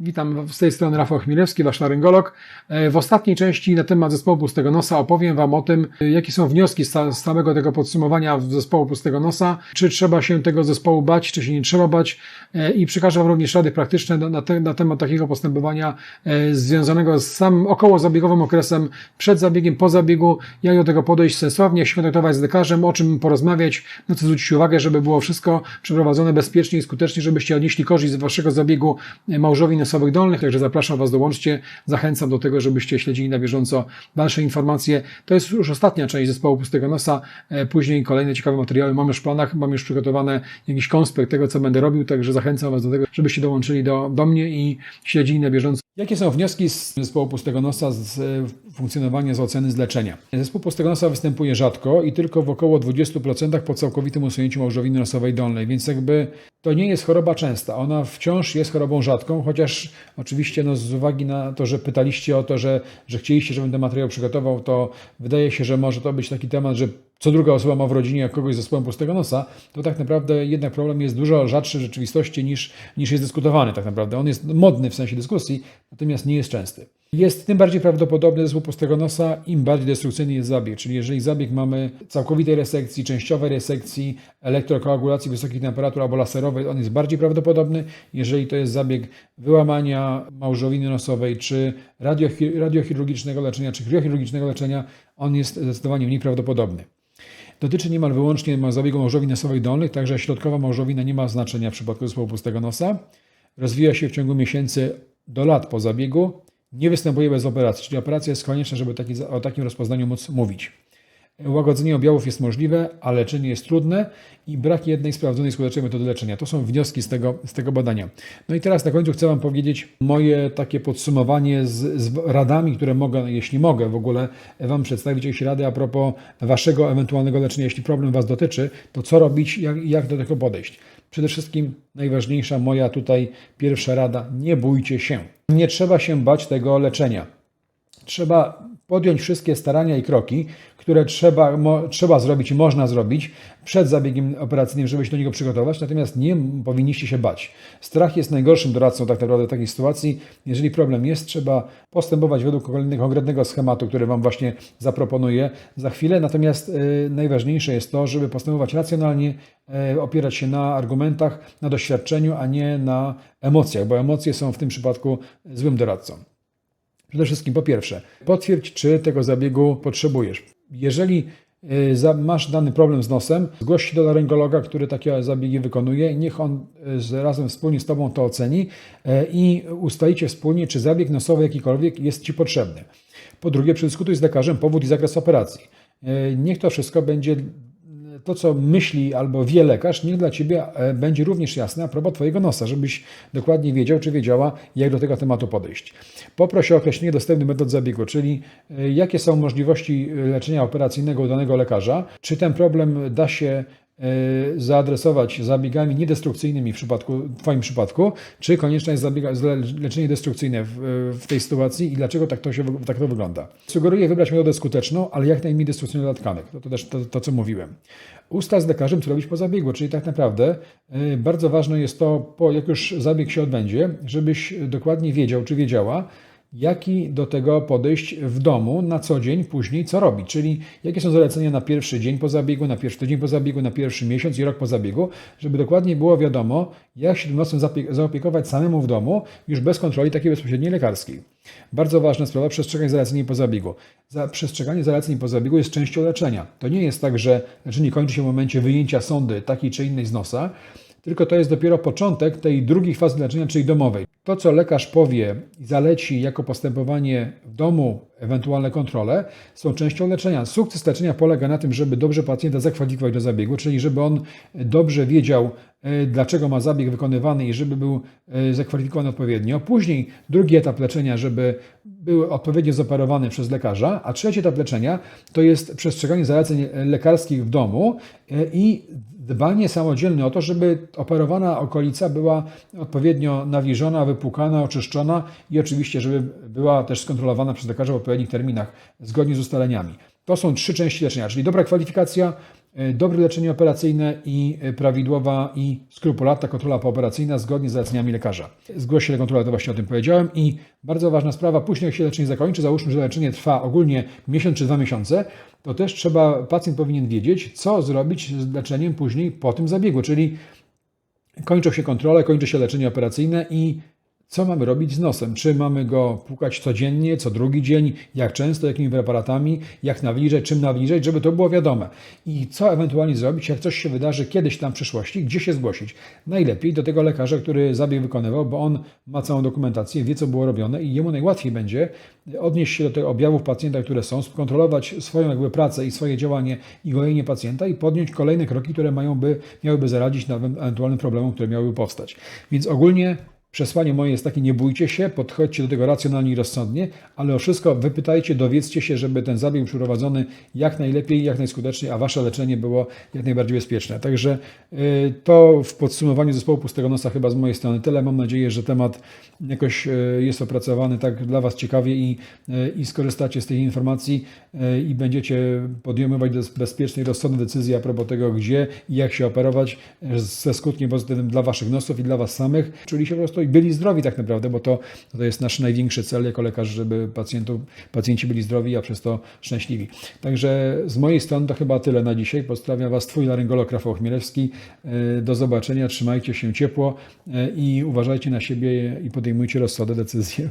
Witam z tej strony Rafał Chmielewski, wasz laryngolog. E, W ostatniej części na temat zespołu pustego nosa opowiem Wam o tym, e, jakie są wnioski z całego tego podsumowania zespołu pustego nosa, czy trzeba się tego zespołu bać, czy się nie trzeba bać? E, i przekażę Wam również rady praktyczne na, na, te, na temat takiego postępowania związanego z samym okołozabiegowym okresem przed zabiegiem, po zabiegu, jak do tego podejść sensownie, jak się kontaktować z lekarzem, o czym porozmawiać, na co zwrócić uwagę, żeby było wszystko przeprowadzone bezpiecznie i skutecznie, żebyście odnieśli korzyść z Waszego zabiegu małżowi dolnych, także zapraszam Was, dołączcie, zachęcam do tego, żebyście śledzili na bieżąco dalsze informacje. To jest już ostatnia część zespołu pustego nosa, e, później kolejne ciekawe materiały mam już w planach, mam już przygotowane jakiś konspekt tego, co będę robił, także zachęcam Was do tego, żebyście dołączyli do, do mnie i śledzili na bieżąco. Jakie są wnioski z zespołu pustego nosa z funkcjonowania, z oceny, z leczenia? Zespół pustego nosa występuje rzadko i tylko w około 20% po całkowitym usunięciu małżowiny nosowej dolnej, więc jakby to nie jest choroba częsta. Ona wciąż jest chorobą rzadką, chociaż oczywiście no, z uwagi na to, że pytaliście o to, że, że chcieliście, żebym ten materiał przygotował, to wydaje się, że może to być taki temat, że co druga osoba ma w rodzinie kogoś z zespołem pustego nosa, to tak naprawdę jednak problem jest dużo rzadszy w rzeczywistości niż, niż jest dyskutowany tak naprawdę. On jest modny w sensie dyskusji, natomiast nie jest częsty. Jest tym bardziej prawdopodobny zespół pustego nosa, im bardziej destrukcyjny jest zabieg. Czyli jeżeli zabieg mamy całkowitej resekcji, częściowej resekcji, elektrokoagulacji wysokich temperatur albo laserowej, on jest bardziej prawdopodobny. Jeżeli to jest zabieg wyłamania małżowiny nosowej, czy radiochi- radiochirurgicznego leczenia, czy kriochirurgicznego leczenia, on jest zdecydowanie mniej prawdopodobny. Dotyczy niemal wyłącznie zabiegu małżowin nosowych dolnych, także środkowa małżowina nie ma znaczenia w przypadku zespołu pustego nosa. Rozwija się w ciągu miesięcy do lat po zabiegu. Nie występuje bez operacji, czyli operacja jest konieczna, żeby taki, o takim rozpoznaniu móc mówić. Łagodzenie objawów jest możliwe, a leczenie jest trudne i brak jednej sprawdzonej skutecznej metody leczenia. To są wnioski z tego, z tego badania. No i teraz na końcu chcę Wam powiedzieć moje takie podsumowanie z, z radami, które mogę, jeśli mogę w ogóle Wam przedstawić jakieś rady a propos Waszego ewentualnego leczenia. Jeśli problem Was dotyczy, to co robić, jak, jak do tego podejść. Przede wszystkim najważniejsza moja tutaj pierwsza rada, nie bójcie się. Nie trzeba się bać tego leczenia. Trzeba podjąć wszystkie starania i kroki, które trzeba, mo, trzeba zrobić i można zrobić przed zabiegiem operacyjnym, żeby się do niego przygotować, natomiast nie powinniście się bać. Strach jest najgorszym doradcą tak naprawdę w takiej sytuacji. Jeżeli problem jest, trzeba postępować według konkretnego schematu, który Wam właśnie zaproponuję za chwilę. Natomiast y, najważniejsze jest to, żeby postępować racjonalnie, y, opierać się na argumentach, na doświadczeniu, a nie na emocjach, bo emocje są w tym przypadku złym doradcą. Przede wszystkim po pierwsze, potwierdź, czy tego zabiegu potrzebujesz. Jeżeli y, masz dany problem z nosem, zgłoś się do laryngologa, który takie zabiegi wykonuje. Niech on y, razem wspólnie z Tobą to oceni y, i ustalicie wspólnie, czy zabieg nosowy jakikolwiek jest Ci potrzebny. Po drugie, przedyskutuj z lekarzem powód i zakres operacji. Niech to wszystko będzie to, co myśli albo wie lekarz, niech dla Ciebie e, będzie również jasne a propos Twojego nosa, żebyś dokładnie wiedział, czy wiedziała, jak do tego tematu podejść. Poproś o określenie dostępnych metod zabiegu, czyli e, jakie są możliwości e, leczenia operacyjnego u danego lekarza, czy ten problem da się zaadresować zabiegami niedestrukcyjnymi w, przypadku, w Twoim przypadku, czy konieczne jest zabiega, leczenie destrukcyjne w, w tej sytuacji i dlaczego tak to, się, tak to wygląda. Sugeruję wybrać metodę skuteczną, ale jak najmniej destrukcyjną dla tkanek. To, to też to, to, co mówiłem. Ustal z lekarzem, co robić po zabiegu, czyli tak naprawdę y, bardzo ważne jest to, po, jak już zabieg się odbędzie, żebyś dokładnie wiedział, czy wiedziała, jaki do tego podejść w domu na co dzień, później co robić, czyli jakie są zalecenia na pierwszy dzień po zabiegu, na pierwszy tydzień po zabiegu, na pierwszy miesiąc i rok po zabiegu, żeby dokładnie było wiadomo, jak się tym zapie- zaopiekować samemu w domu, już bez kontroli takiej bezpośredniej lekarskiej. Bardzo ważna sprawa, przestrzeganie zaleceń po zabiegu. Za przestrzeganie zaleceń po zabiegu jest częścią leczenia. To nie jest tak, że leczenie kończy się w momencie wyjęcia sondy takiej czy innej z nosa, tylko to jest dopiero początek tej drugiej fazy leczenia, czyli domowej. To, co lekarz powie i zaleci jako postępowanie w domu, ewentualne kontrole, są częścią leczenia. Sukces leczenia polega na tym, żeby dobrze pacjenta zakwalifikować do zabiegu, czyli żeby on dobrze wiedział, dlaczego ma zabieg wykonywany i żeby był e, zakwalifikowany odpowiednio. Później drugi etap leczenia, żeby był odpowiednio zoperowany przez lekarza, a trzeci etap leczenia to jest przestrzeganie zaleceń lekarskich w domu e, i dbanie samodzielne o to, żeby operowana okolica była odpowiednio nawilżona, wypłukana, oczyszczona i oczywiście, żeby była też skontrolowana przez lekarza w odpowiednich terminach, zgodnie z ustaleniami. To są trzy części leczenia, czyli dobra kwalifikacja, e, dobre leczenie operacyjne i e, prawidłowa i skrupulatna kontrola pooperacyjna zgodnie z zaleceniami lekarza. Do kontroli, to właśnie o tym powiedziałem i bardzo ważna sprawa, później jak się leczenie zakończy, załóżmy, że leczenie trwa ogólnie miesiąc czy dwa miesiące, to też trzeba, pacjent powinien wiedzieć, co zrobić z leczeniem później po tym zabiegu, czyli kończą się kontrole, kończy się leczenie operacyjne i co mamy robić z nosem? Czy mamy go płukać codziennie, co drugi dzień, jak często, jakimi preparatami, jak nawilżać, czym nawilżać, żeby to było wiadome. I co ewentualnie zrobić, jak coś się wydarzy kiedyś tam w przyszłości, gdzie się zgłosić. Najlepiej do tego lekarza, który zabieg wykonywał, bo on ma całą dokumentację, wie co było robione i jemu najłatwiej będzie odnieść się do tych objawów pacjenta, które są, skontrolować swoją jakby pracę i swoje działanie i gojenie pacjenta i podjąć kolejne kroki, które mają by, miałyby zaradzić nowym ewentualnym problemom, które miałyby powstać. Więc ogólnie Przesłanie moje jest takie, nie bójcie się, podchodźcie do tego racjonalnie i rozsądnie, ale o wszystko wypytajcie, dowiedzcie się, żeby ten zabieg był przeprowadzony jak najlepiej, jak najskuteczniej, a wasze leczenie było jak najbardziej bezpieczne. Także y, to w podsumowaniu zespołu pustego nosa chyba z mojej strony tyle. Mam nadzieję, że temat jakoś y, jest opracowany tak dla was ciekawie i, y, i skorzystacie z tych informacji i będziecie podejmować bezpieczne i rozsądne decyzje a propos tego, gdzie i jak się operować ze skutkiem pozytywnym dla waszych nosów i dla was samych, czyli się po prostu i byli zdrowi tak naprawdę, bo to, to jest nasz największy cel jako lekarz, żeby pacjentów, pacjenci byli zdrowi, a przez to szczęśliwi. Także z mojej strony to chyba tyle na dzisiaj. Pozdrawiam Was, Twój laryngolog Rafał Chmielewski. Do zobaczenia, trzymajcie się ciepło i uważajcie na siebie i podejmujcie rozsądne decyzje.